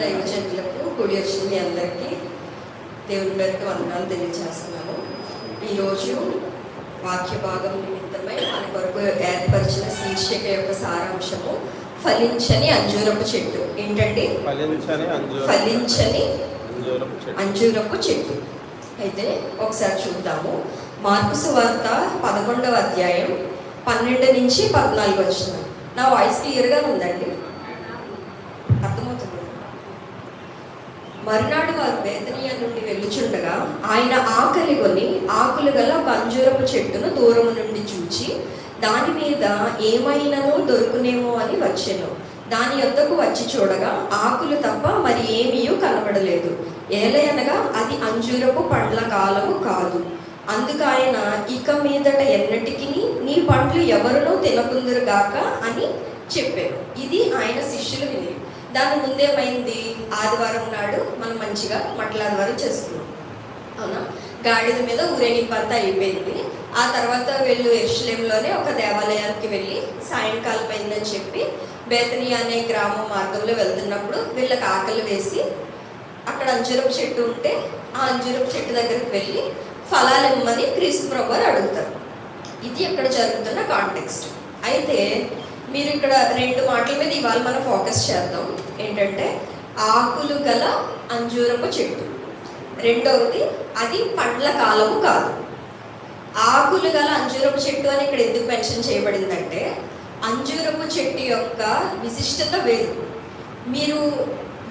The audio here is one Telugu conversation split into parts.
దైవజనులకు కూడి వచ్చిన మీ అందరికీ. దేవుని పేరుకి వందనాలు తెలియజేస్తున్నాను. ఈరోజు వాక్య భాగం నిమిత్తమై మన కొరకు ఏర్పరిచిన శీర్షిక యొక్క సారాంశము ఫలించని అంజూరపు చెట్టు. ఏంటండి ఫలించని అంజూర ఫలించని అంజూరపు చెట్టు. అంజూరపు చెట్టు. అయితే ఒకసారి చూద్దాము. మార్పు సువార్త పదకొండవ అధ్యాయం పన్నెండు నుంచి పద్నాలుగు వచ్చిన నా వాయిస్ క్లియర్గా ఉందండి? మరునాడు వారు బేతనీయ నుండి వెళ్ళుచుండగా ఆయన ఆకలి కొని ఆకులు గల పంజూరపు చెట్టును దూరం నుండి చూచి దాని మీద ఏమైనానో దొరుకునేమో అని వచ్చాను. దాని యొద్దకు వచ్చి చూడగా ఆకులు తప్ప మరి ఏమీయూ కనబడలేదు. ఏలయనగా అది అంజూరపు పండ్ల కాలము కాదు. అందుకు ఆయన ఇక మీదట ఎన్నటికి నీ పండ్లు ఎవరునూ తినకుందురుగాక అని చెప్పారు ఇది ఆయన శిష్యులు వినేవి దాని ముందేమైంది ఆదివారం నాడు మనం మంచిగా మట్ల ఆదివారం చేసుకున్నాం. అవునా? గాడిద మీద ఊరేగింపు అయిపోయింది. ఆ తర్వాత వెళ్ళు ఎరుషలేంలోనే ఒక దేవాలయానికి వెళ్ళి సాయంకాలం అయిందని చెప్పి బేతని అనే గ్రామం మార్గంలో వెళ్తున్నప్పుడు వీళ్ళకి ఆకలి వేసి అక్కడ అంజురపు చెట్టు ఉంటే ఆ అంజురపు చెట్టు దగ్గరికి వెళ్ళి ఫలాలు ఇమ్మని క్రీస్తు ప్రభు అడుగుతారు. ఇది ఇక్కడ జరుగుతున్న కాంటెక్స్ట్ అయితే మీరు ఇక్కడ రెండు మాటల మీద ఇవాళ మనం ఫోకస్ చేద్దాం. ఏంటంటే ఆకులు గల అంజూరపు చెట్టు. రెండవది అది పండ్ల కాలము కాదు. ఆకులు గల అంజూరపు చెట్టు అని ఇక్కడ ఎందుకు మెన్షన్ చేయబడిందంటే అంజూరపు చెట్టు యొక్క విశిష్టత వేరు. మీరు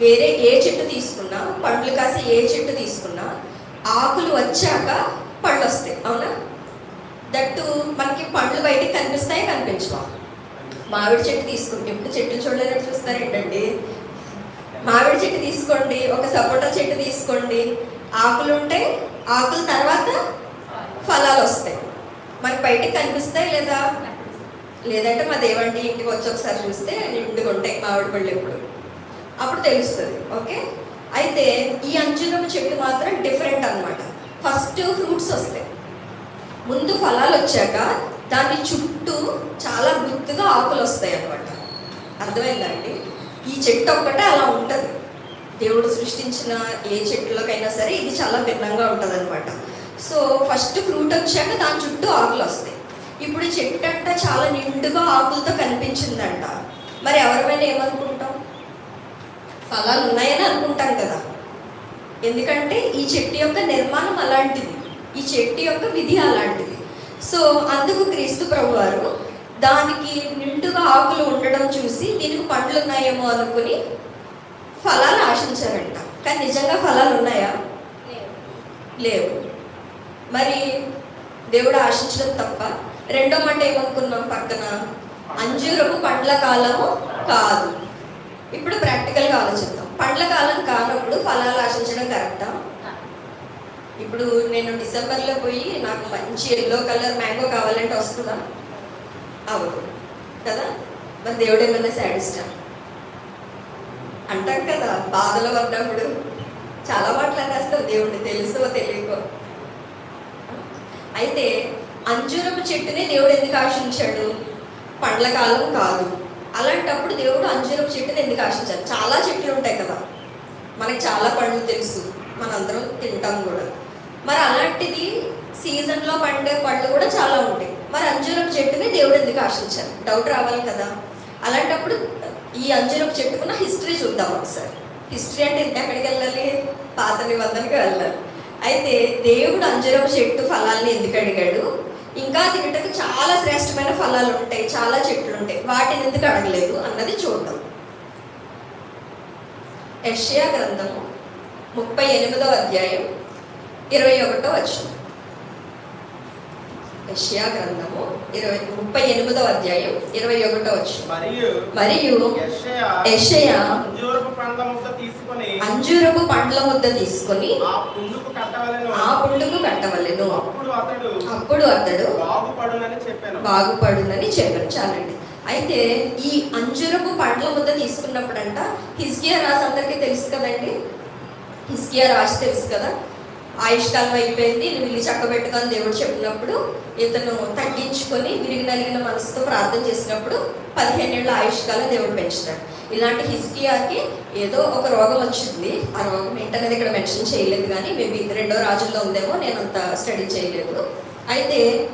వేరే ఏ చెట్టు తీసుకున్నా పండ్లు కాసి ఏ చెట్టు తీసుకున్నా ఆకులు వచ్చాక పళ్ళు వస్తాయి అవునా? దట్టు మనకి పండ్లు బయటికి కనిపిస్తాయి? కనిపించవా? మామిడి చెట్టు తీసుకుంటే ఇప్పుడు చెట్టు చూడలేదని చూస్తారు ఏంటండి మామిడి చెట్టు తీసుకోండి ఒక సపోటా చెట్టు తీసుకోండి. ఆకులు ఉంటే ఆకుల తర్వాత ఫలాలు వస్తాయి. మనకి బయటకు కనిపిస్తాయి లేదా? లేదంటే మా దేవంటి ఇంటికి వచ్చి ఒకసారి చూస్తే నిండుగా ఉంటాయి మామిడి పళ్ళు ఎప్పుడు. అప్పుడు తెలుస్తుంది ఓకే? అయితే ఈ అంజూరం చెట్టు మాత్రం డిఫరెంట్ అన్నమాట. ఫస్ట్ ఫ్రూట్స్ వస్తాయి. ముందు ఫలాలు వచ్చాక దాని చుట్టూ చాలా గుత్తుగా ఆకులు వస్తాయి అన్నమాట. అర్థమైందా అండి ఈ చెట్టు ఒక్కటే అలా ఉంటుంది. దేవుడు సృష్టించిన ఏ చెట్టులోకైనా సరే ఇది చాలా భిన్నంగా ఉంటుంది అనమాట సో ఫస్ట్ ఫ్రూట్ వచ్చాక దాని చుట్టూ ఆకులు వస్తాయి. ఇప్పుడు ఈ చెట్టు అంట చాలా నిండుగా ఆకులతో కనిపించిందంట. మరి ఎవరిమైనా ఏమనుకుంటాం? ఫలాలు ఉన్నాయని అనుకుంటాం కదా. ఎందుకంటే ఈ చెట్టు యొక్క నిర్మాణం అలాంటిది. ఈ చెట్టు యొక్క విధి అలాంటిది. సో అందుకు క్రీస్తు ప్రభు వారు దానికి నిండుగా ఆకులు ఉండడం చూసి దీనికి పండ్లు ఉన్నాయేమో అనుకుని ఫలాలు ఆశించారంట. కానీ నిజంగా ఫలాలు ఉన్నాయా? లేవు. మరి దేవుడు ఆశించడం తప్ప రెండో మాట ఏమనుకున్నాం పక్కన? అంజూరపు పండ్ల కాలము కాదు. ఇప్పుడు ప్రాక్టికల్గా ఆలోచిద్దాం. పండ్ల కాలం కానప్పుడు ఫలాలు ఆశించడం కరెక్టా? ఇప్పుడు నేను డిసెంబర్లో పోయి నాకు మంచి ఎల్లో కలర్ మ్యాంగో కావాలంటే వస్తుందా? అవ్వదు కదా? మరి దేవుడు ఏమన్నా శాడిస్టా అంటాం కదా బాధలో ఉన్నప్పుడు చాలా మాట్లాడేస్తాం దేవుడిని తెలుసో తెలియకో. అయితే అంజూరపు చెట్టుని దేవుడు ఎందుకు ఆశించాడు? పండ్ల కాలం కాదు. అలాంటప్పుడు దేవుడు అంజూరపు చెట్టుని ఎందుకు ఆశించాడు? చాలా చెట్లు ఉంటాయి కదా. మనకి చాలా పండ్లు తెలుసు. మనందరం తింటాం కూడా. మరి అలాంటిది సీజన్లో పండే పళ్ళు కూడా చాలా ఉంటాయి. మరి అంజూరపు చెట్టుని దేవుడు ఎందుకు ఆశించారు? డౌట్ రావాలి కదా. అలాంటప్పుడు ఈ అంజూరపు చెట్టుకున్న హిస్టరీ చూద్దాం ఒకసారి. హిస్టరీ అంటే ఎక్కడికి వెళ్ళాలి? పాత నిబంధనకి వెళ్ళాలి. అయితే దేవుడు అంజూరపు చెట్టు ఫలాల్ని ఎందుకు అడిగాడు? ఇంకా తినటకు చాలా శ్రేష్టమైన ఫలాలు ఉంటాయి చాలా చెట్లు ఉంటాయి. వాటిని ఎందుకు అడగలేదు అన్నది చూద్దాం. యెషయా గ్రంథము ముప్పై ఎనిమిదవ అధ్యాయం ఇరవై ఒకటో వచ్చిన యెషయా గ్రంథము ఇరవై ముప్పై ఎనిమిదవ అధ్యాయం ఇరవై ఒకటో వచ్చిన మరియు మరియు యెషయా అంజూరపు పండ్ల ముద్ద తీసుకొని ఆ పుండుకు కట్టవలెను. ఆ పుండుకు కట్టవలెను. అప్పుడు అతడు బాగుపడునని చెప్పాను. చాలండి. అయితే ఈ అంజురపు పండ్ల ముద్ద తీసుకున్నప్పుడంట హిస్కియా రాసి అందరికీ తెలుసు కదండి? హిస్కియా రాసి తెలుసు కదా? ఆయుష్కాలం అయిపోయింది. నువ్వు ఇల్లు చక్కబెట్టుకొని దేవుడు చెప్పినప్పుడు ఇతను తగ్గించుకొని విరిగి నలిగిన మనసుతో ప్రార్థన చేసినప్పుడు పదిహేను ఏళ్ళ ఆయుష్కాలం దేవుడు పెంచుతాడు. ఇలాంటి హిస్టియాకి ఏదో ఒక రోగం వచ్చింది. ఆ రోగం ఏంటనేది ఇక్కడ మెన్షన్ చేయలేదు కానీ మేబీ రెండో రాజుల్లో ఉందేమో నేను అంత స్టడీ చేయలేదు. అయితే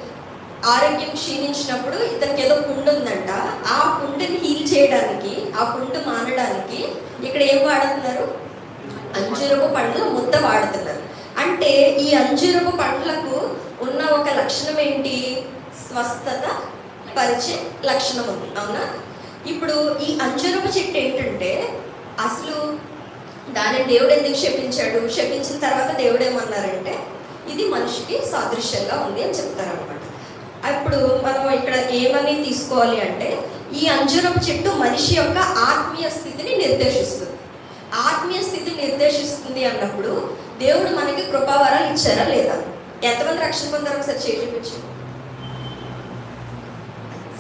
ఆరోగ్యం క్షీణించినప్పుడు ఇతనికి ఏదో పుండు ఉందంట. ఆ పుండుని హీల్ చేయడానికి ఆ పుండు మానడానికి ఇక్కడ ఏం వాడుతున్నారు? అంజూరపు పండ్ల ముద్ద వాడుతున్నారు. అంటే ఈ అంజూరపు పండ్లకు ఉన్న ఒక లక్షణం ఏంటి? స్వస్థత పరిచే లక్షణం ఉంది. అవునా? ఇప్పుడు ఈ అంజూరపు చెట్టు ఏంటంటే అసలు దాన్ని దేవుడు ఎందుకు శపించాడు? శపించిన తర్వాత దేవుడు ఏమన్నారంటే ఇది మనిషికి సాదృశ్యంగా ఉంది అని చెప్తారనమాట అప్పుడు మనం ఇక్కడ ఏమని తీసుకోవాలి అంటే ఈ అంజూరపు చెట్టు మనిషి యొక్క ఆత్మీయ స్థితిని నిర్దేశిస్తుంది. ఆత్మీయ స్థితిని నిర్దేశిస్తుంది అన్నప్పుడు దేవుడు మనకి కృపావరాలు ఇచ్చారా లేదా? ఎంతమంది రక్షణ పొందారు ఒకసారి చేయి చూపించు.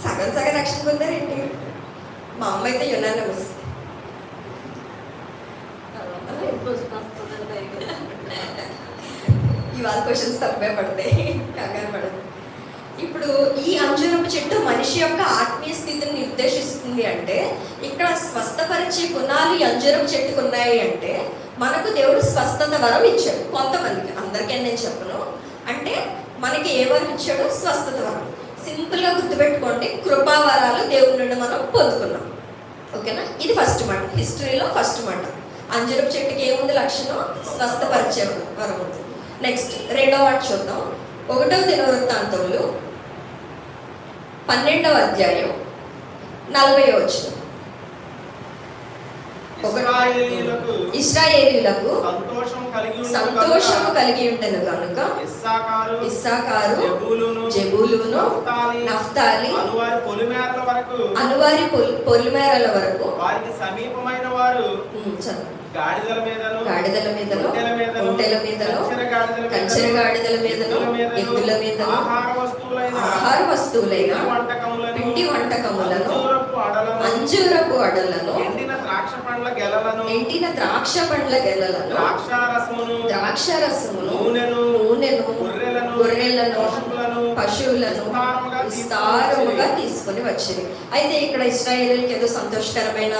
సగం సగం రక్షణ పొందారేంటి? మా అమ్మ అయితే యునానమస్ ఇవాళ క్వశ్చన్స్ తప్పే పడతాయి. కంగారు పడదు ఇప్పుడు ఈ అంజూరపు చెట్టు మనిషి యొక్క ఆత్మీయ స్థితిని నిర్దేశిస్తుంది అంటే ఇక్కడ స్వస్థపరిచే గుణాలు ఈ అంజూరపు చెట్టుకు ఉన్నాయి అంటే మనకు దేవుడు స్వస్థత వరం ఇచ్చాడు. కొంతమందికి అందరికీ నేను చెప్పను. అంటే మనకి ఏ వరం ఇచ్చాడు స్వస్థత వరం. సింపుల్గా గుర్తుపెట్టుకోండి కృపావరాలు దేవుడి నుండి మనం పొందుకున్నాం. ఓకేనా? ఇది ఫస్ట్ మాట. హిస్టరీలో ఫస్ట్ మాట. అంజరపు చెట్టుకి ఏముంది లక్షణం? స్వస్థపరిచే వరం ఉంది. నెక్స్ట్ రెండో వాటి చూద్దాం. ఒకటో దినవృత్తాంతములు పన్నెండవ అధ్యాయం నలభై వచ్చిన ఇస్రాయేలీలకు సంతోషము కలిగి ఉండను కనుక ఇస్సాకారు జెబూలూను నఫ్తాలి అనువారి పొలిమేరల వరకు. అనువారి పొల్- పొలిమేరల వరకు. సమీపమైన వారు. గాడిదల మీదను గాడిదల మీదను ఒంటెల మీదను కంచెర గాడిదల మీదను, ఎద్దుల మీదను ఆహార వస్తువులైన ఆహార వస్తువులైన పిండి వంటకములను అంజూరపు అడలను ద్రాక్ష పండ్ల గెలలను ఎండిన ద్రాక్ష పండ్ల గెలలను ద్రాక్షారసమును ద్రాక్ష రసమును నూనెను నూనెను గొర్రెలను గొర్రెలను పశువులను విస్తారముగా తీసుకొని వచ్చింది అయితే ఇక్కడ ఇస్రాయేల్కి ఏదో సంతోషకరమైన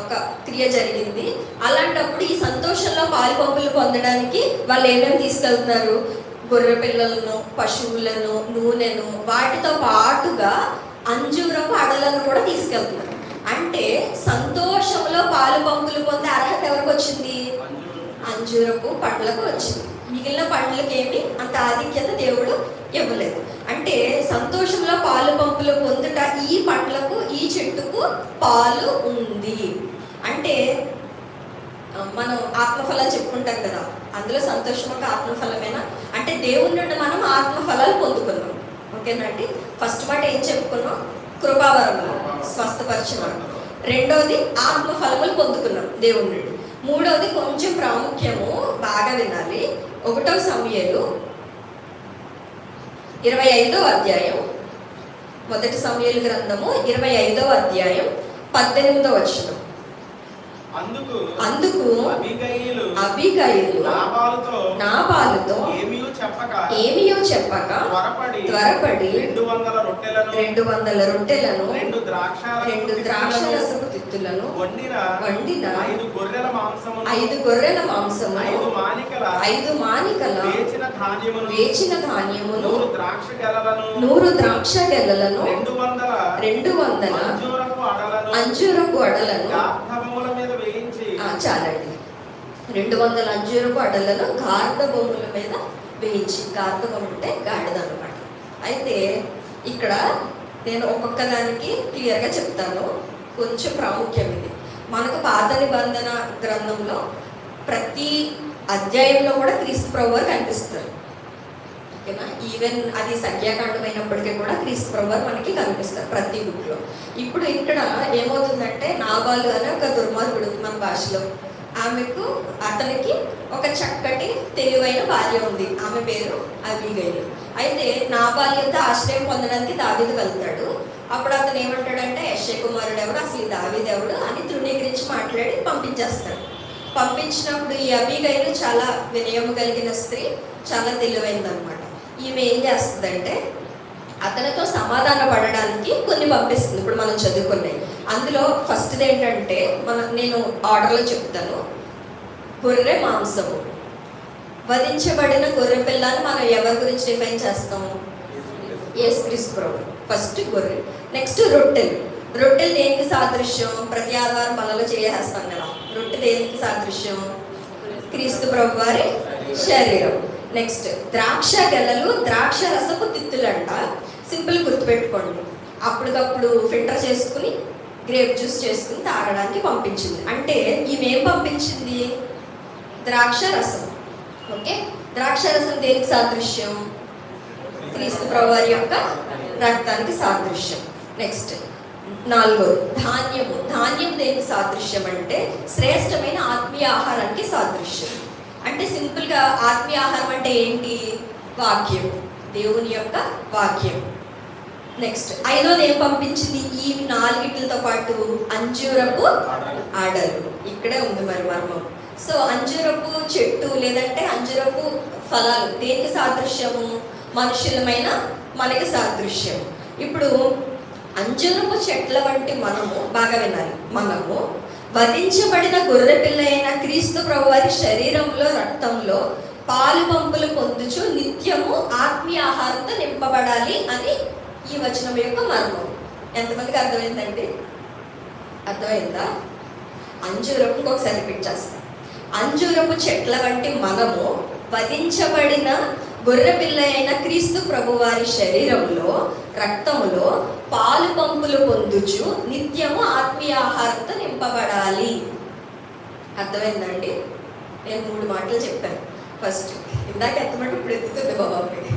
ఒక క్రియ జరిగింది. అలాంటప్పుడు ఈ సంతోషంలో పాలు పంపులు పొందడానికి వాళ్ళు ఏమేమి తీసుకెళ్తున్నారు? గొర్రె పిల్లలను పశువులను నూనెను వాటితో పాటుగా అంజూరపు అడలను కూడా తీసుకెళ్తున్నారు. అంటే సంతోషంలో పాలు పంపులు పొందే అర్హత ఎవరికి వచ్చింది? అంజూరపు పండ్లకు వచ్చింది. మిగిలిన పండ్లకేమి అంత ఆధిక్యత దేవుడు ఇవ్వలేదు. అంటే సంతోషంలో పాలు పంపులు పొందుట ఈ పండ్లకు ఈ చెట్టుకు పాలు ఉంది. అంటే మనం ఆత్మఫలాలు చెప్పుకుంటాం కదా అందులో సంతోషం ఒక ఆత్మఫలమేనా? అంటే దేవుని నుండి మనం ఆత్మఫలాలు పొందుకున్నాం. ఓకేనండి ఫస్ట్ మాట ఏం చెప్పుకున్నాం? కృపావరములు స్వస్థపరచడం రెండవది ఆత్మఫలములు పొందుకున్నాం దేవుని నుండి. మూడవది కొంచెం ప్రాముఖ్యము బాగా వినాలి. ఒకటో సమయాలు ఇరవై ఐదో అధ్యాయం. మొదటి సమయాలు గ్రంథము ఇరవై ఐదో అధ్యాయం పద్దెనిమిదో వచనం. అందుకు అబిగయులు నాబాలుతో నాబాలుతో ఏమీయూ చెప్పక ఏమియో చెప్పక త్వరపడి త్వరపడి రెండు వందల రొట్టెలను రెండు వందల రొట్టెలను రెండు ద్రాక్ష రెండు ద్రాక్ష రసపు తిత్తులను వండిన వండిన ఐదు గొర్రెల మాంసమును ఐదు గొర్రెల మాంసము ఐదు మానికల ఐదు మానికల వేచిన ధాన్యమును వేచిన ధాన్యమును నూరు ద్రాక్ష గెలలను నూరు ద్రాక్ష గెలలను రెండు వందల రెండు వందల అంజూరపు అడలను అంజూరపు అడలను. గార్ధబముల మీద వేయించి చాలండి. రెండు వందల అంజూరపు అడలను గార్ద బొమ్మల మీద వేయించి గార్ధబొమ్మ అంటే గాడిద అనమాట అయితే ఇక్కడ నేను ఒక్కొక్క దానికి క్లియర్గా చెప్తాను. కొంచెం ప్రాముఖ్యం ఇది. మనకు పాత నిబంధన గ్రంథంలో ప్రతి అధ్యాయంలో కూడా క్రీస్తు ప్రభు వారు కనిపిస్తారు. ఓకేనా? ఈవెన్ అది సంఖ్యాకాండం అయినప్పటికీ కూడా క్రీస్తు ప్రభు వారు మనకి కనిపిస్తారు ప్రతి బుక్లో ఇప్పుడు ఇక్కడ ఏమవుతుందంటే నాబాలు అనే ఒక దుర్మార్గుడు మన భాషలో ఆమెకు అతనికి ఒక చక్కటి తెలివైన భార్య ఉంది. ఆమె పేరు అబీగైలు. అయితే నా బాల్యంతో ఆశ్రయం పొందడానికి దావీదు వెళ్తాడు. అప్పుడు అతను ఏమంటాడంటే యశ్వ కుమారుడు ఎవరు అసలు దావీదెవడు అని తృణీకరించి మాట్లాడి పంపించేస్తాడు. పంపించినప్పుడు ఈ అబిగైలు చాలా వినయం కలిగిన స్త్రీ చాలా తెలివైందనమాట ఈమె ఏం చేస్తుందంటే అతనితో సమాధాన పడడానికి కొన్ని పంపిస్తుంది. ఇప్పుడు మనం చదువుకున్నాయి. అందులో ఫస్ట్ది ఏంటంటే మన నేను ఆర్డర్లో చెప్తాను. గొర్రె మాంసము. వధించబడిన గొర్రె పిల్లని మనం ఎవరి గురించి డిఫైన్ చేస్తాము? యేసుక్రీస్తు ప్రభు. ఫస్ట్ గొర్రె. నెక్స్ట్ రొట్టెలు. రొట్టెలు దేనికి సాదృశ్యం? ప్రతి ఆదివారం పనులు చేసేస్తాం కదా. రొట్టె దేనికి సాదృశ్యం? క్రీస్తు ప్రభు వారి శరీరం. నెక్స్ట్ ద్రాక్ష గెలలు ద్రాక్ష రసపు తిత్తులంట. సింపుల్ గుర్తుపెట్టుకోండి. అప్పటికప్పుడు ఫిల్టర్ చేసుకుని గ్రేప్ జ్యూస్ చేసుకుని తాగడానికి పంపించింది. అంటే ఈమె ఏం పంపించింది? ద్రాక్ష రసం. ఓకే ద్రాక్ష రసం దేనికి సాదృశ్యం? క్రీస్తు ప్రభువారి యొక్క రక్తానికి సాదృశ్యం. నెక్స్ట్ నాలుగోది ధాన్యము. ధాన్యం దేనికి సాదృశ్యం అంటే శ్రేష్టమైన ఆత్మీయ ఆహారానికి సాదృశ్యం. అంటే సింపుల్గా ఆత్మీయ ఆహారం అంటే ఏంటి? వాక్యం. దేవుని యొక్క వాక్యం. నెక్స్ట్ ఐదోది ఏం పంపించింది ఈ నాలుగిట్లతో పాటు అంజూరపు ఆడలు. ఇక్కడే ఉంది మరి మర్మం. సో అంజూరపు చెట్టు లేదంటే అంజూరపు ఫలాలు. దేనికి సాదృశ్యము? మనుషులమైన మనకి సాదృశ్యం ఇప్పుడు అంజూరపు చెట్ల వంటి మనము బాగా వినాలి. మనము వధించబడిన గొర్రె పిల్ల అయిన క్రీస్తు ప్రభువారి శరీరంలో రక్తంలో పాలు పంపులు పొందుచు నిత్యము ఆత్మీయ ఆహారంతో నింపబడాలి అని ఈ వచనం యొక్క మర్మం. ఎంతమందికి అర్థమైందండి? అర్థమైందా? అంజూరపు ఇంకొకసారి రిపీట్ చేస్తాం. అంజూరపు చెట్ల వంటి మనము వధించబడిన గొర్రె పిల్ల అయిన క్రీస్తు ప్రభువారి శరీరంలో రక్తములో పాలు పంపులు పొందుచు నిత్యము ఆత్మీయ ఆహారంతో నింపబడాలి. అర్థమైందండి? నేను మూడు మాటలు చెప్పాను. ఫస్ట్ ఇందాక ఎత్తమంటే ఇప్పుడు ఎత్తుతుంది బాబాకి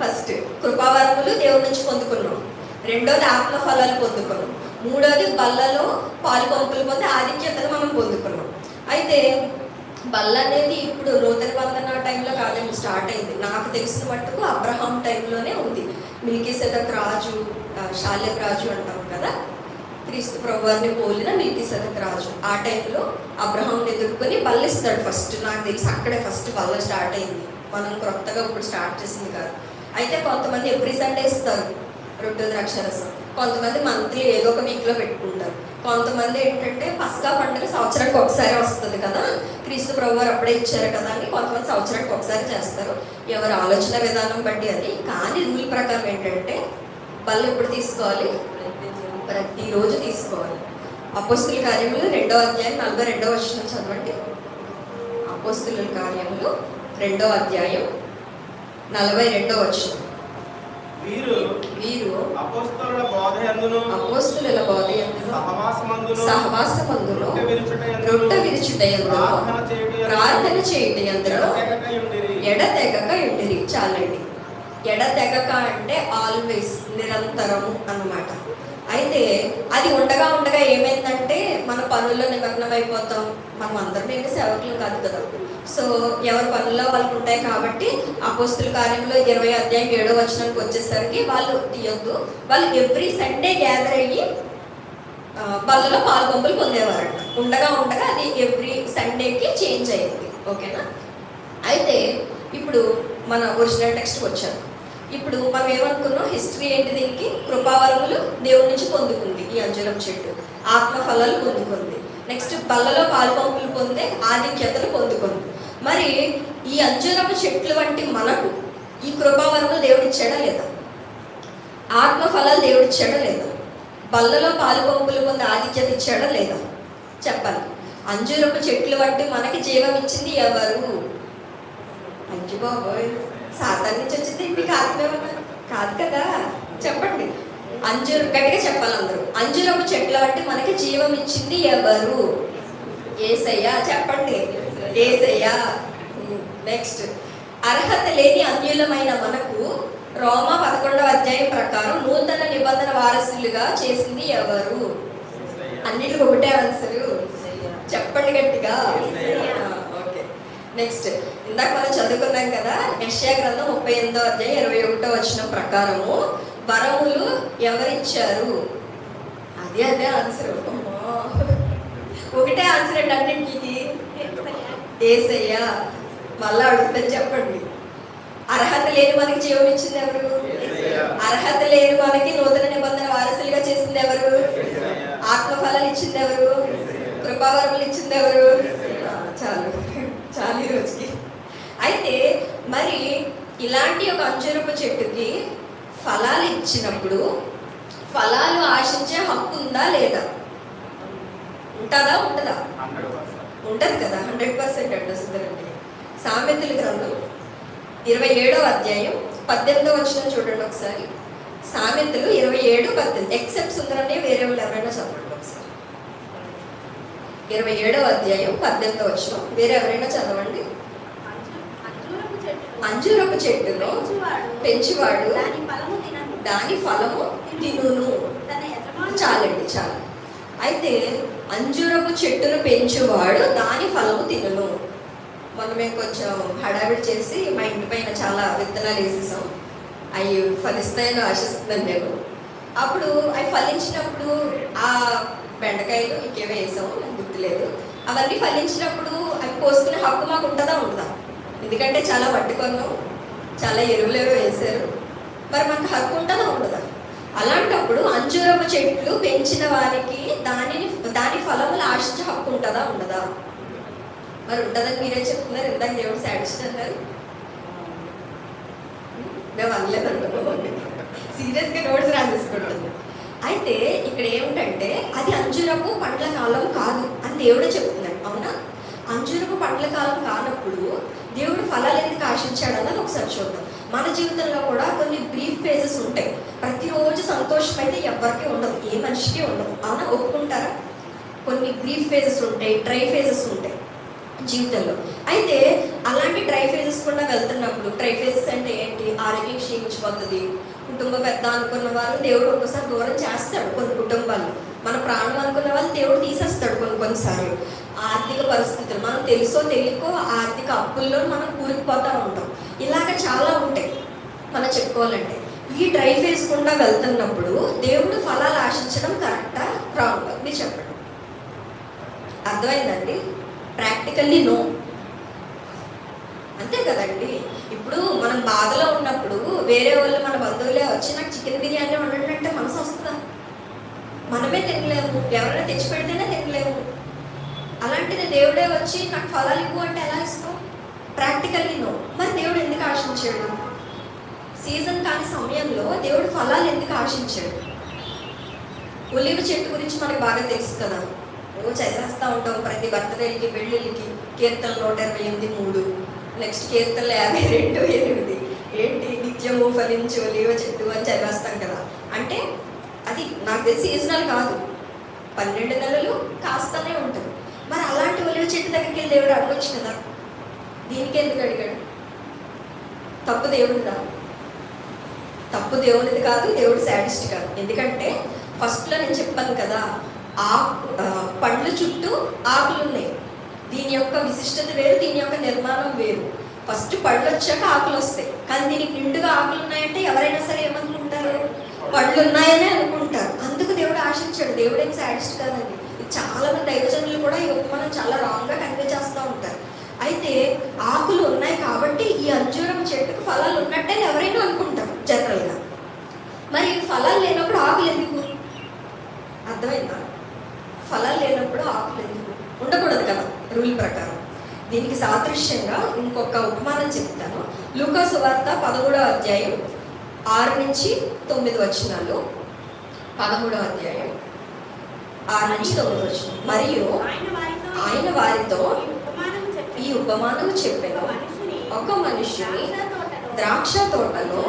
ఫస్ట్ కృపావరములు దేవుడి నుంచి పొందుకున్నాం. రెండోది ఆత్మ ఫలాలు పొందుకున్నాం. మూడోది బల్లలో పాలు పంపులు పొంది ఆధిక్యతను మనం పొందుకున్నాం. అయితే బల్ల అనేది ఇప్పుడు నూతన వందన టైంలో కాదండి స్టార్ట్ అయింది. నాకు తెలిసిన మట్టుకు అబ్రహాం టైంలోనే ఉంది. మిల్కీసెదక్ రాజు శాల్యక్ రాజు అంటాం కదా క్రీస్తు ప్రభువారిని పోలిన మిల్కీసెదక్ రాజు. ఆ టైంలో అబ్రహాంని ఎదుర్కొని బల్లిస్తాడు ఫస్ట్. నాకు తెలిసి అక్కడే ఫస్ట్ బల్ల స్టార్ట్ అయింది. మనం కొత్తగా ఇప్పుడు స్టార్ట్ చేసింది కాదు. అయితే కొంతమంది ఎవ్రీ సండే ఇస్తారు రొట్టె ద్రాక్షరసం. కొంతమంది మంత్లీ ఏదో ఒక వీక్లో పెట్టుకుంటారు. కొంతమంది ఏంటంటే పస్కా పండుగ సంవత్సరానికి ఒకసారి వస్తుంది కదా. క్రీస్తు ప్రభు వారు అప్పుడే ఇచ్చారు కదా అని కొంతమంది సంవత్సరానికి ఒకసారి చేస్తారు. ఎవరి ఆలోచన విధానం బట్టి అది. కానీ రూల్ ప్రకారం ఏంటంటే బళ్ళు ఎప్పుడు తీసుకోవాలి? ప్రతిరోజు తీసుకోవాలి. అపోస్తుల కార్యములు రెండో అధ్యాయం నలభై రెండో వచ్చిన చదవండి. అపోస్తుల కార్యములు రెండో అధ్యాయం నలభై రెండో వచ్చిన వీరు వీరు అపోస్తలుల బోధ ఎందును? అపోస్తుల బోధ ఎందును? సహవాసమందును? సహవాసమందును? రొట్టె విరుచుట యందును, యందును ప్రార్థన చేయుట యందును, యందును ఎడతెగక ఉండిరి చాలండి. ఎడతెగక అంటే ఆల్వేస్ నిరంతరము అన్నమాట. అయితే అది ఉండగా ఉండగా ఏమైందంటే మన పనుల్లో నిమగ్నం అయిపోతాం మనం అందరం సేవకులు కాదు కదా. సో ఎవరి పనుల్లో వాళ్ళకు ఉంటాయి కాబట్టి అపోస్తుల కార్యంలో ఇరవై అధ్యాయం ఏడో వచనానికి వచ్చేసరికి వాళ్ళు తీయొద్దు. వాళ్ళు ఎవ్రీ సండే గ్యాదర్ అయ్యి బల్లలో పాల్గొంపులు పొందేవారట. ఉండగా ఉండగా అది ఎవ్రీ సండేకి చేంజ్ అయింది. ఓకేనా? అయితే ఇప్పుడు మన ఒరిజినల్ టెక్స్ట్ వచ్చారు. ఇప్పుడు మనం ఏమనుకున్నాం? హిస్టరీ ఏంటి దీనికి? కృపావరములు దేవుడి నుంచి పొందుకుంది ఈ అంజలం చెట్టు. ఆత్మ ఫలాలు పొందుకుంది. నెక్స్ట్ బల్లలో పాల్పంపులు పొందే ఆధిక్యతలు పొందుకుంది. మరి ఈ అంజూరపు చెట్లు వంటి మనకు ఈ కృపావరములు దేవుడిచ్చాడా లేదా? ఆత్మ ఫలాలు దేవుడు లేదా? బల్లలో పాలు పంపులు పొంది ఆధిక్యత ఇచ్చాడా లేదా? చెప్పాలి. అంజూరపు చెట్లు వంటి మనకి జీవం ఇచ్చింది ఎవరు? మంచి బాబోయ్. సాతాన్ నుంచి వచ్చింది మీకు ఆత్మేమన్నా కాదు కదా. చెప్పండి. అంజూరు గట్టిగా చెప్పాలి అందరూ. అంజూరపు చెట్ల వంటి మనకి జీవం ఇచ్చింది ఎవరు? ఏసయ్యా. చెప్పండి. ఏసయ్యా నెక్స్ట్ అర్హత లేని అన్యులమైన మనకు రోమా పదకొండవ అధ్యాయం ప్రకారం నూతన నిబంధన వారసులుగా చేసింది ఎవరు? అన్నిటికి ఒకటే ఆన్సరు చెప్పండి గట్టిగా. ఓకే నెక్స్ట్ ఇందాక మనం చదువుకున్నాం కదా యెషయా గ్రంథం ముప్పై ఎనిమిదో అధ్యాయం ఇరవై ఒకటో వచ్చిన ప్రకారము వరములు ఎవరిచ్చారు? అదే అదే ఆన్సర్ ఒకటే ఆన్సర్ అండి అన్నింటికి. ఏసయ్యా మళ్ళా అడుగుతాను చెప్పండి. అర్హత లేని మనకి జీవం ఇచ్చింది ఎవరు. అర్హత లేని మనకి నూతన నిబంధన వారసులుగా చేసింది ఎవరు. ఆత్మఫలాలు ఇచ్చింది ఎవరు. కృపావరములు ఇచ్చింది ఎవరు? చాలు. చాలు ఈ రోజుకి. అయితే మరి ఇలాంటి ఒక అంజురపు చెట్టుకి ఫలాలు ఇచ్చినప్పుడు ఫలాలు ఆశించే హక్కు ఉందా లేదా? ఉంటుందా? ఉంటుందా. ఉంటది కదా హండ్రెడ్ పర్సెంట్ అండి సుందరండి సామెతల గ్రంథం. ఇరవై ఏడవ అధ్యాయం పద్దెనిమిదవ వచ్చిన చూడండి ఒకసారి. సామెతలు ఇరవై ఏడు పద్దెనిమిది. ఎక్సెప్ట్ సుందరనే వేరే వాళ్ళు ఎవరైనా చదవండి ఒకసారి. ఇరవై ఏడవ అధ్యాయం పద్దెనిమిదవ వచ్చిన వేరే ఎవరైనా చదవండి? అంజూరపు చెట్టు అంజూరపు చెట్టును పెంచువాడు. దాని ఫలము తినను. చాలండి చాలు. అయితే అంజూరపు చెట్టును పెంచువాడు దాని ఫలము తినను. మనమే కొంచెం హడావిడి చేసి మా ఇంటి పైన చాలా విత్తనాలు వేసేసాం. అవి ఫలిస్తాయని ఆశిస్తున్నాను నేను. అప్పుడు అవి ఫలించినప్పుడు ఆ బెండకాయలు ఇంకేమో వేసాము నాకు గుర్తులేదు. అవన్నీ ఫలించినప్పుడు అవి కోసుకునే హక్కు మాకు ఉంటుందా ఉంటుందా ఎందుకంటే చాలా పట్టుకున్నాం చాలా ఎరువులేవో వేశారు. మరి మనకు హక్కు ఉంటుందా ఉంటుందా అలాంటప్పుడు అంజూరపు చెట్లు పెంచిన వారికి దానిని దాని ఫలములు ఆశించే హక్కు ఉంటుందా ఉండదా? మరి ఉంటుందని మీరే చెప్తున్నారు? ఇందాక దేవుడు సాటిస్ట్ అన్నారు. మేము అనలేదండి సీరియస్గా నోట్స్ రాసేసుకుంటుంది. అయితే ఇక్కడ ఏమిటంటే అది అంజూరపు పండ్ల కాలం కాదు అని దేవుడే చెప్తున్నాడు అవునా? అంజూరపు పండ్ల కాలం కానప్పుడు దేవుడు ఫలాలు ఎందుకు ఆశించాడన్నది ఒకసారి చూద్దాం. మన జీవితంలో కూడా కొన్ని బ్రీఫ్ ఫేజెస్ ఉంటాయి. ప్రతిరోజు సంతోషం అయితే ఎవరికి ఉండదు. ఏ మనిషికి ఉండదు. అలా ఒప్పుకుంటారా? కొన్ని బ్రీఫ్ ఫేజెస్ ఉంటాయి డ్రై ఫేజెస్ ఉంటాయి జీవితంలో. అయితే అలాంటి డ్రై ఫేజెస్ కూడా వెళ్తున్నప్పుడు డ్రై ఫేజెస్ అంటే ఏంటి? ఆరోగ్యం క్షీణించిపోతుంది. కుటుంబ పెద్ద అనుకున్న వాళ్ళు దేవుడు ఒక్కసారి దూరం చేస్తాడు కొన్ని కుటుంబాలు. మన ప్రాణం అనుకున్న వాళ్ళు దేవుడు తీసేస్తాడు కొన్ని కొన్నిసార్లు. ఆర్థిక పరిస్థితులు మనం తెలుసో తెలియకో ఆర్థిక అప్పుల్లో మనం కూరుకుపోతూ ఉంటాం. ఇలాగ చాలా ఉంటాయి మనం చెప్పుకోవాలంటే. ఈ డ్రై ఫేజ్ గుండా వెళ్తున్నప్పుడు దేవుడు ఫలాలు ఆశించడం కరెక్టా రాంగ్ మీరు చెప్పడం. అర్థమైందండి? ప్రాక్టికల్లీ నో అంతే కదండి? ఇప్పుడు మనం బాధలో ఉన్నప్పుడు వేరే వాళ్ళు మన బంధువులే వచ్చి నాకు చికెన్ బిర్యానీ వండండి అంటే మనసు వస్తుందా? మనమే తినలేము. ఎవరైనా తెచ్చి పెడితేనే తినలేము. అలాంటిది దేవుడే వచ్చి నాకు ఫలాలు ఇవ్వు అంటే ఎలా ఇస్తాం ప్రాక్టికల్లీ నో మరి దేవుడు ఎందుకు ఆశించాడు? సీజన్ కాని సమయంలో దేవుడు ఫలాలు ఎందుకు ఆశించాడు? ఒలివ చెట్టు గురించి మనకు బాగా తెలుసు కదా. ఓ చదివేస్తూ ఉంటాం ప్రతి బర్త్డేలకి పెళ్ళిళ్ళకి. కీర్తన నూట ఇరవై ఎనిమిది మూడు. నెక్స్ట్ కీర్తనలు యాభై రెండు ఎనిమిది. ఏంటి? నిత్యము ఫలించు ఒలివ చెట్టు అని చదివేస్తాం కదా. అంటే అది నాకు తెలిసి సీజనల్ కాదు. పన్నెండు నెలలు కాస్తూనే ఉంటుంది. మరి అలాంటి ఒలివ చెట్టు దగ్గరికి వెళ్ళి దేవుడు అడగొచ్చు కదా. దీనికి ఎందుకు అడిగాడు? తప్పు దేవుడిదా తప్పు దేవునిది కాదు దేవుడు శాడిస్ట్ కాదు. ఎందుకంటే ఫస్ట్లో నేను చెప్పాను కదా ఆకు ఆ, పండ్ల చుట్టూ ఆకులు ఉన్నాయి. దీని యొక్క విశిష్టత వేరు దీని యొక్క నిర్మాణం వేరు. ఫస్ట్ పళ్ళు వచ్చాక ఆకులు వస్తాయి. కానీ దీనికి నిండుగా ఆకులు ఉన్నాయంటే ఎవరైనా సరే ఏమనుకుంటారు పళ్ళు ఉన్నాయనే అనుకుంటారు. అందుకు దేవుడు ఆశించాడు. దేవుడు ఏం శాడిస్ట్ కాదండి. ఇది చాలా మంది దైవజనులు కూడా ఈ ఉపమానం చాలా రాంగ్గా కన్వే చేస్తూ ఉంటారు. అయితే ఆకులు ఉన్నాయి కాబట్టి ఈ అంజూరం చెట్టుకు ఫలాలు ఉన్నట్టే ఎవరైనా అనుకుంటారు జనరల్గా. మరి ఫలాలు లేనప్పుడు ఆకులు ఎందుకు? అర్థమైందా? ఫలాలు లేనప్పుడు ఆకులు ఎందుకు? ఉండకూడదు కదా రూల్ ప్రకారం. దీనికి సాదృశ్యంగా ఇంకొక ఉపమానం చెప్తాను. లూకాసు వార్త పదమూడవ అధ్యాయం ఆరు నుంచి తొమ్మిది వచనాలు. పదమూడవ అధ్యాయం ఆరు నుంచి తొమ్మిది వచనం మరియు ఆయన వారితో ఈ ఉపమానం చెప్పాను. ఒక మనిషిని ద్రాక్ష తోటలో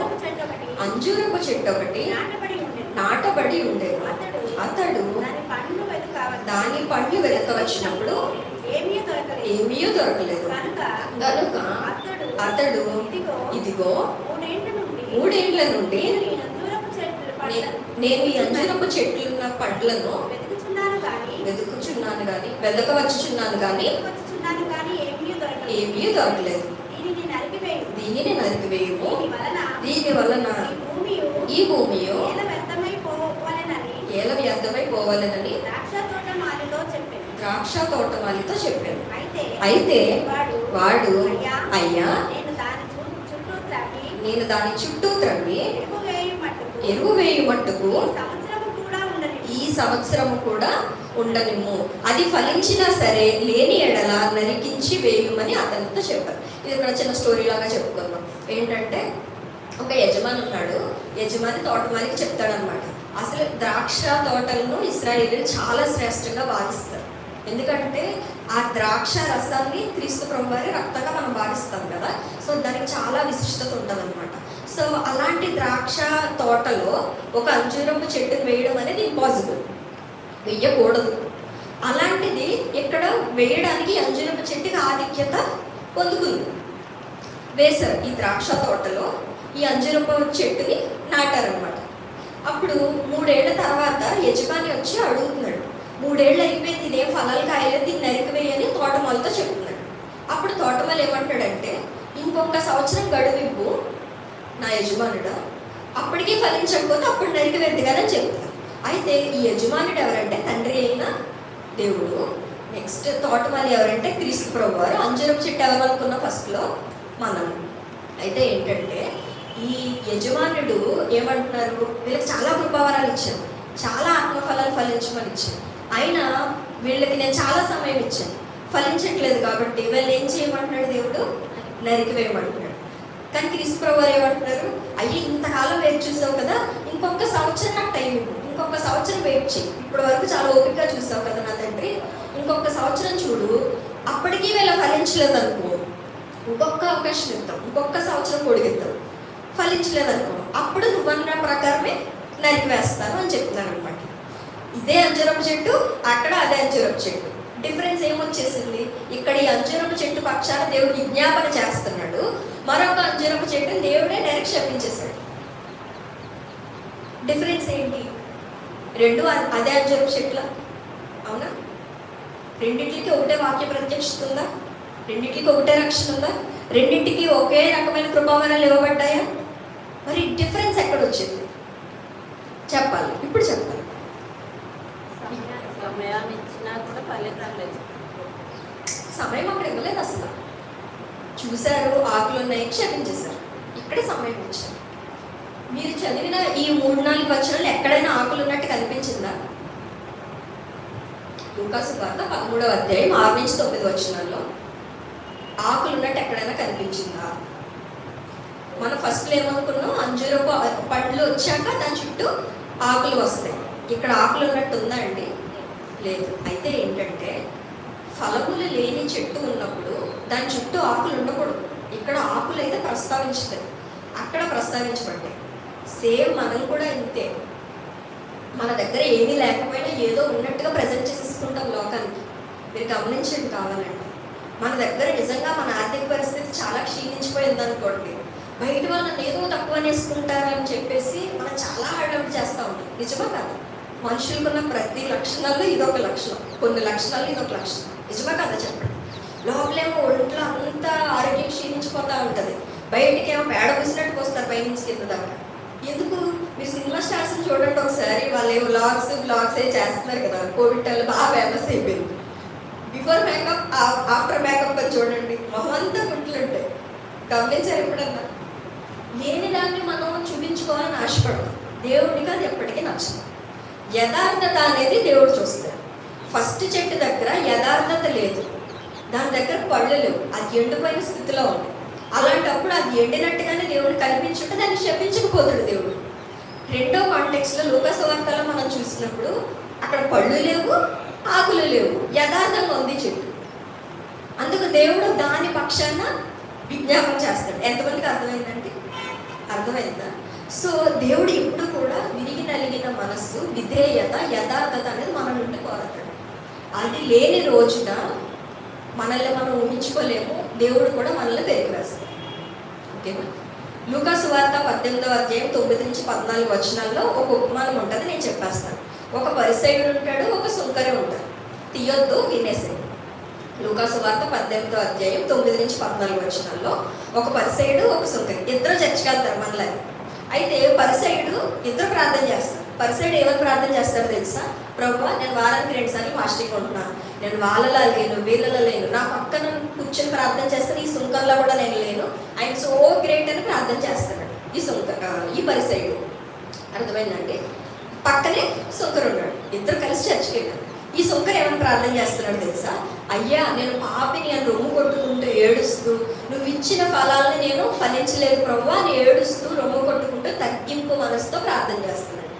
అంజూరపు చెట్టు ఒకటి నాటబడి ఉండేది. అతడు దాని పండ్లు పండ్లు వెతకవచ్చినప్పుడు ఏమీ దొరకలేదు. కనుక అతడు ఇదిగో మూడేండ్ల నుండి నేను ఈ అంజూరపు చెట్లున్న పండ్లను వెతుకుచున్నాను కానీ వెతుకుచున్నాను కానీ ఏమీ దొరకలేదు. దీనిని నరికివేయము. దీని వలన ఈ భూమియు ఈ వ్యర్థమై నేల ఏల వ్యర్థమైపోవాలనని ద్రాక్ష తోట మాలిలో చెప్పాను ద్రాక్ష తోటమాలితో చెప్పాను. అయితే అయితే వాడు వాడు అయ్యా నేను దాని చుట్టూ త్రవ్వి ఎరువు వేయి మట్టుకు ఎరువు వేయి మట్టుకు ఈ సంవత్సరము కూడా ఉండని ఈ సంవత్సరము కూడా ఉండనిమ్ము అది ఫలించినా సరే లేని ఎడల నరికించి వేయమని అతనితో చెప్పారు. ఇది ఇక్కడ చిన్న స్టోరీ లాగా చెప్పుకుందాం. ఏంటంటే ఒక యజమాని ఉన్నాడు. యజమాని తోటమాలికి చెప్తాడనమాట అసలు ద్రాక్ష తోటలను ఇస్రాయేలీలు చాలా శ్రేష్టంగా భావిస్తారు ఎందుకంటే ఆ ద్రాక్ష రసాన్ని క్రీస్తు ప్రభువారి రక్తంగా మనం భావిస్తాం కదా. సో దానికి చాలా విశిష్టత ఉంటుంది అనమాట సో అలాంటి ద్రాక్ష తోటలో ఒక అంజూరపు చెట్టును వేయడం అనేది ఇంపాసిబుల్ వెయ్యకూడదు అలాంటిది ఇక్కడ వేయడానికి అంజూరపు చెట్టుకి ఆధిక్యత పొందుకుంది. వేశారు ఈ ద్రాక్ష తోటలో ఈ అంజూరపు చెట్టుని నాటారనమాట అప్పుడు మూడేళ్ళ తర్వాత యజమాని వచ్చి అడుగుతున్నాడు. మూడేళ్ళు అయిపోయింది ఇదేం ఫలాలు కాయలేదు దీన్ని నరికివేయని తోటమాలతో చెప్తున్నాడు. అప్పుడు తోటమాలు ఏమంటాడంటే ఇంకొక సంవత్సరం గడువింపు నా యజమానుడు అప్పటికీ ఫలించకపోతే అప్పుడు నరికి కదా అని అయితే ఈ యజమానుడు ఎవరంటే? తండ్రి అయిన దేవుడు. నెక్స్ట్ తోటమాలి ఎవరంటే? క్రీస్తు ప్రభు వారు అంజరపు చెట్టు ఎవరు అనుకున్న ఫస్ట్లో మనం. అయితే ఏంటంటే ఈ యజమానుడు ఏమంటున్నారు? వీళ్ళకి చాలా కృపావరాలు ఇచ్చాను చాలా ఆత్మఫలాలు ఫలించమని ఇచ్చాను అయినా వీళ్ళకి నేను చాలా సమయం ఇచ్చాను. ఫలించట్లేదు కాబట్టి వీళ్ళు ఏం చేయమంటున్నాడు దేవుడు? నరికివేయమంటున్నాడు కానీ క్రీస్తు ప్రభు ఏమంటున్నారు అయ్యి ఇంతకాలం వెయిట్ చూసావు కదా? ఇంకొక సంవత్సరం నాకు టైం ఇవ్వు. ఇంకొక సంవత్సరం వెయిట్ చేయి ఇప్పటి వరకు చాలా ఓపికగా చూసావు కదా నా తండ్రి? ఇంకొక సంవత్సరం చూడు. అప్పటికీ వీళ్ళ ఫలించలేదు అనుకో. ఇంకొక అవకాశం ఇద్దాం. ఇంకొక సంవత్సరం పొడిగిద్దాం. ఫలించలేదు అనుకో. అప్పుడు నువ్వన్న ప్రకారమే నరికివేస్తాను అని చెప్తున్నాను అనమాట ఇదే అంజరపు చెట్టు అక్కడ అదే అంజరపు చెట్టు. డిఫరెన్స్ ఏమొచ్చేసింది? ఇక్కడ ఈ అంజరపు చెట్టు పక్షాన దేవుడు విజ్ఞాపన చేస్తున్నాడు. మరొక అంజరపు చెట్టు దేవుడే డైరెక్ట్ శపించేశాడు డిఫరెన్స్ ఏంటి? రెండు అదే అంజరపు చెట్ల? అవునా? రెండింటికి ఒకటే వాక్య ప్రత్యక్షత ఉందా? రెండింటికి ఒకటే రక్షణ ఉందా? రెండింటికి ఒకే రకమైన కృపావరాలు ఇవ్వబడ్డాయా? మరి డిఫరెన్స్ ఎక్కడ వచ్చింది చెప్పాలి. ఇప్పుడు చెప్పాలి. సమయం అక్కడ ఇవ్వలేదు అసలు. చూశారు ఆకులు ఉన్నాయి క్షమించేశారు. ఇక్కడే సమయం ఇచ్చారు మీరు చదివిన ఈ మూడు నాలుగు వచనాలు ఎక్కడైనా ఆకులు ఉన్నట్టు కనిపించిందా? లూకాసు తర్వాత పదమూడవ అధ్యాయం ఆరు నుంచి తొమ్మిది వచనాల్లో ఆకులు ఉన్నట్టు ఎక్కడైనా కనిపించిందా? మనం ఫస్ట్ ఏమనుకున్నాం? అంజూరపు పండ్లు వచ్చాక దాని చుట్టూ ఆకులు వస్తాయి. ఇక్కడ ఆకులు ఉన్నట్టు ఉందా అండి? లేదు. అయితే ఏంటంటే ఫలములు లేని చెట్టు ఉన్నప్పుడు దాని చుట్టూ ఆకులు ఉండకూడదు. ఇక్కడ ఆకులు అయితే ప్రస్తావించలేదు. అక్కడ ప్రస్తావించబడ్డాయి. సేమ్ మనం కూడా ఇంతే. మన దగ్గర ఏమీ లేకపోయినా ఏదో ఉన్నట్టుగా ప్రజెంట్ చేసేసుకుంటాం లోకానికి. మీరు గమనించండి కావాలంటే. మన దగ్గర నిజంగా మన ఆర్థిక పరిస్థితి చాలా క్షీణించిపోయింది అనుకోండి. బయట వాళ్ళని ఏదో తక్కువ వేసుకుంటారని చెప్పేసి మనం చాలా హడావిడి చేస్తూ ఉంటాం. నిజమా కాదు? మనుషులకున్న ప్రతి లక్షణాల్లో ఇదొక లక్షణం. కొన్ని లక్షణాలు ఇదొక లక్షణం. నిజమా కదా చెప్పండి? లోపలేమో ఒంట్లో అంత ఆరోగ్యం క్షీణించిపోతూ ఉంటుంది. బయటికేమో పేడ పూసినట్టు వస్తారు పైనుంచి కింద దాకా. ఎందుకు? మీరు సినిమా స్టార్స్ చూడండి ఒకసారి వాళ్ళు ఏమో వ్లాగ్స్ బ్లాగ్స్ ఏ చేస్తున్నారు కదా. కోవిడ్ టైంలో బాగా ఫేమస్ అయిపోయింది. బిఫోర్ మేకప్ ఆఫ్టర్ మేకప్ అని చూడండి. మొహం అంతా ఉంటాయి. గమనించారు ఎప్పుడన్నా? లేని దాన్ని మనం చూపించుకోవాలని ఆశపడతాం. దేవుడికి అది ఎప్పటికీ నచ్చదు. యథార్థత అనేది దేవుడు చూస్తాడు. ఫస్ట్ చెట్టు దగ్గర యథార్థత లేదు. దాని దగ్గర పళ్ళు లేవు అది ఎండిపోయిన స్థితిలో ఉంది. అలాంటప్పుడు అది ఎండినట్టుగానే దేవుడు కనిపించుంటే దాన్ని శపించకపోతాడు దేవుడు. రెండో కాంటెక్స్లో లూకస్ వార్తలో మనం చూసినప్పుడు అక్కడ పళ్ళు లేవు ఆకులు లేవు. యథార్థంగా ఉంది చెట్టు. అందుకు దేవుడు దాని పక్షాన విజ్ఞాపన చేస్తాడు. ఎంతమందికి అర్థమైందంటే అర్థమైందా? సో దేవుడు ఇప్పుడు కూడా విరిగి నలిగిన మనస్సు విధేయత యథార్థత అనేది మన నుండి కోరతాడు అది లేని రోజున మనల్ని మనం ఊహించుకోలేము. దేవుడు కూడా మనల్ని తెలియవేస్తాడు ఓకేనా లూకాసు వార్త పద్దెనిమిదవ అధ్యాయం తొమ్మిది నుంచి పద్నాలుగు వచనాల్లో ఒక ఉపమానం ఉంటుంది నేను చెప్పేస్తాను. ఒక పరిసయుడు ఉంటాడు ఒక సుంకరే ఉంటాడు. తీయొద్దు వినేసే లూకాసు వార్త పద్దెనిమిదవ అధ్యాయం తొమ్మిది నుంచి పద్నాలుగు వచనాల్లో ఒక పరిసయుడు ఒక సుంకరి. ఇద్దరు చచ్చికెళ్తారు మనలో అయితే పరిసయుడు ఇద్దరు ప్రార్థన చేస్తారు పరిసయుడు ఏమని ప్రార్థన చేస్తారో తెలుసా? ప్రభు నేను వారానికి రెండుసార్లు సార్లు ఉంటున్నాను నేను వాళ్ళలా లేను వీళ్ళలా లేను. నా పక్కన కూర్చొని ప్రార్థన చేస్తాను ఈ సుంకర్లో కూడా నేను లేను. ఆయన సో గ్రేట్ అని ప్రార్థన చేస్తున్నాడు ఈ సుంక ఈ పరిసైడు అర్థమైందండి? పక్కనే సుంకరు ఉన్నాడు. ఇద్దరు కలిసి చర్చికి వెళ్ళారు. ఈ సుంకర్ ఏమైనా ప్రార్థన చేస్తున్నాడు తెలుసా? అయ్యా నేను పాపిని అని రొమ్ము కొట్టుకుంటూ ఏడుస్తూ నువ్వు ఇచ్చిన ఫలాలను నేను ఫలించలేదు ప్రభు అని ఏడుస్తూ రొమ్ము కొట్టుకుంటూ తగ్గింపు మనసుతో ప్రార్థన చేస్తున్నాడు.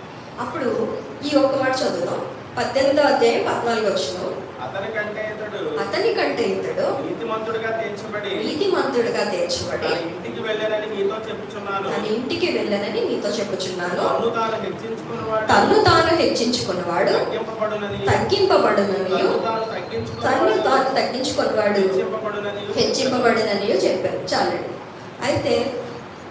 అప్పుడు ఈ ఒక్క మాట చదువుదాం. పద్దెనిమిదో అధ్యాయం పద్నాలుగు వచ్చిన అతని కంటే ఇతడు అతని కంటే ఇతడు నీతిమంతుడిగా తీర్చబడి నీతిమంతుడిగా తీర్చబడి ఇంటికి వెళ్ళానని మీతో చెప్పుచున్నాను. తన ఇంటికి వెళ్ళనని మీతో చెప్పుచున్నాను. తన్ను తాను హెచ్చించుకున్నవాడు తన్ను తాను హెచ్చించుకున్నవాడు తగ్గింపబడునని తగ్గింపబడునని తన్ను తాను తగ్గించుకున్నవాడు హెచ్చింపబడినని చెప్పారు చాలండి. అయితే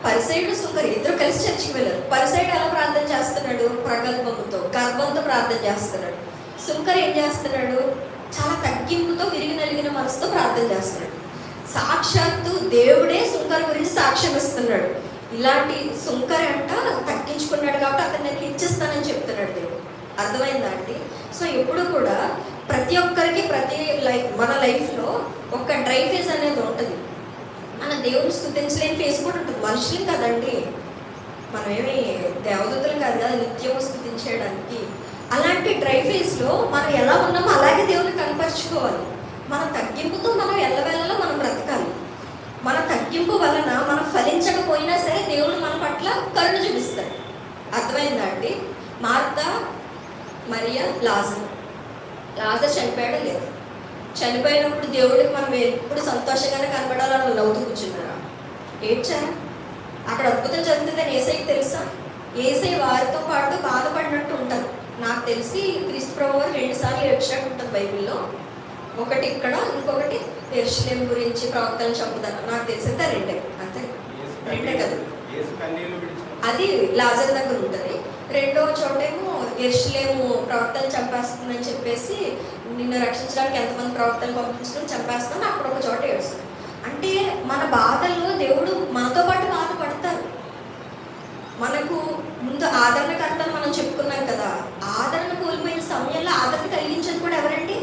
పరిసైడు సుంకరి ఇద్దరు కలిసి చర్చికి వెళ్ళారు. పరిసైడు ఎలా ప్రార్థన చేస్తున్నాడు? ప్రగల్భముతో గర్వంతో ప్రార్థన చేస్తున్నాడు. సుంకర్ ఏం చేస్తున్నాడు? చాలా తగ్గింపుతో విరిగి నలిగిన మనసుతో ప్రార్థన చేస్తున్నాడు సాక్షాత్తు దేవుడే సుంకర్ గురించి సాక్ష్యం ఇస్తున్నాడు. ఇలాంటి సుంకర్ అంట తగ్గించుకున్నాడు కాబట్టి అతను నేను ఇచ్చేస్తానని చెప్తున్నాడు దేవుడు. అర్థమైందా అండి? సో ఎప్పుడు కూడా ప్రతి ఒక్కరికి ప్రతి లైఫ్ మన లైఫ్లో ఒక డ్రై ఫేజ్ అనేది ఉంటుంది. మన దేవుని స్థుతించలేని ఫేజ్ కూడా ఉంటుంది. మనుషులు కదండి. మనమేమి దేవదూతలు కాదు కదా నిత్యం స్థుతించడానికి అలాంటి డ్రై ఫేస్లో మనం ఎలా ఉన్నామో అలాగే దేవుని కనపరుచుకోవాలి. మన తగ్గింపుతో మనం ఎల్లవేళలో మనం బ్రతకాలి. మన తగ్గింపు వలన మనం ఫలించకపోయినా సరే దేవుడు మన పట్ల కరుణ చూపిస్తాడు. అర్థమైందా అండి? మార్త మరియా లాజర్. లాజర్ చనిపోయాడు లేదు. చనిపోయినప్పుడు దేవుడికి మనం ఎప్పుడు సంతోషంగానే కనపడాలని నవ్వుతూ కూర్చున్నారా? ఏడ్చారా అక్కడ అద్భుతం జరుగుతుందని ఏసైకి తెలుసా? ఏసై వారితో పాటు బాధపడినట్టు ఉంటారు. నాకు తెలిసి క్రిస్ ప్రభు రెండు సార్లు ఏడ్చినట్టు ఉంటుంది బైబిల్లో. ఒకటి ఇక్కడ ఇంకొకటి ఎర్షలేం గురించి ప్రవక్తలను చంపుతారు. నాకు తెలిసింది రెండే. అంతే. రెండే కదా. అది లాజర్ దగ్గర ఉంటుంది. రెండో చోటేమో ఎర్షలేము ప్రవక్తలు చంపేస్తుందని చెప్పేసి నిన్ను రక్షించడానికి ఎంతమంది ప్రవక్తలు పంపించడం చంపేస్తాను అక్కడ ఒక చోట ఏడుస్తాను అంటే మన బాధల్లో దేవుడు మనతో పాటు బాధపడతారు. మనకు ముందు ఆదరణకర్తలు మనం చెప్పుకున్నాం కదా. ఆదరణ కోల్పోయిన సమయంలో ఆదరణ కలిగించేది కూడా ఎవరండి?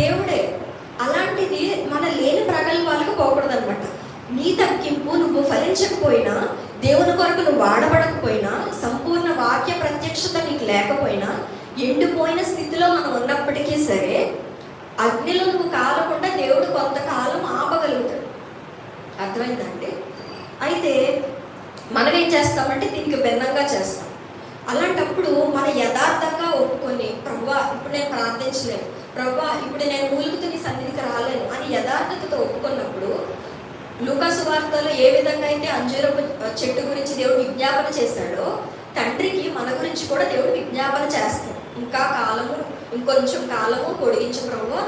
దేవుడే. అలాంటిది మన లేని ప్రగల్భాలకు పోకూడదనమాట నీ తగ్గింపు నువ్వు ఫలించకపోయినా దేవుని కొరకు నువ్వు వాడబడకపోయినా సంపూర్ణ వాక్య ప్రత్యక్షత నీకు లేకపోయినా ఎండిపోయిన స్థితిలో మనం ఉన్నప్పటికీ సరే అగ్నిలో నువ్వు కాలకుండా దేవుడు కొంతకాలం ఆపగలుగుతాడు. అర్థమైందండి అయితే మనం ఏం చేస్తామంటే దీనికి భిన్నంగా చేస్తాం. అలాంటప్పుడు మన యథార్థంగా ఒప్పుకొని ప్రభా ఇప్పుడు నేను ప్రార్థించలేను. ప్రభా ఇప్పుడు నేను మూలుగుతూ నీ సన్నిధికి రాలేను అని యథార్థతతో ఒప్పుకున్నప్పుడు లూకాసు వార్తలో ఏ విధంగా అయితే అంజూరపు చెట్టు గురించి దేవుడు విజ్ఞాపన చేశాడో తండ్రికి మన గురించి కూడా దేవుడు విజ్ఞాపన చేస్తాడు. ఇంకా కాలము ఇంకొంచెం కాలము పొడిగించు ప్రభు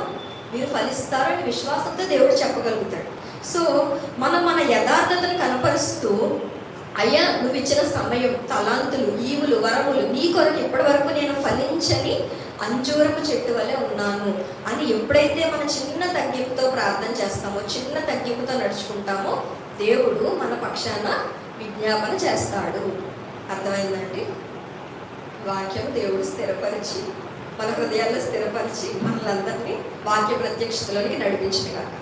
మీరు ఫలిస్తారని విశ్వాసంతో దేవుడు చెప్పగలుగుతాడు. సో మనం మన యథార్థతను కనపరుస్తూ అయ్యా నువ్వు ఇచ్చిన సమయం తలాంతులు ఈవులు వరములు నీ కొరకు ఇప్పటి వరకు నేను ఫలించని అంజూరపు చెట్టు వలె ఉన్నాను అని ఎప్పుడైతే మన చిన్న తగ్గింపుతో ప్రార్థన చేస్తామో చిన్న తగ్గింపుతో నడుచుకుంటామో దేవుడు మన పక్షాన విజ్ఞాపన చేస్తాడు. అర్థమైందండి? వాక్యం దేవుడు స్థిరపరిచి మన హృదయాల్లో స్థిరపరిచి మనలందరినీ వాక్య ప్రత్యక్షతలోనికి నడిపించిన కాక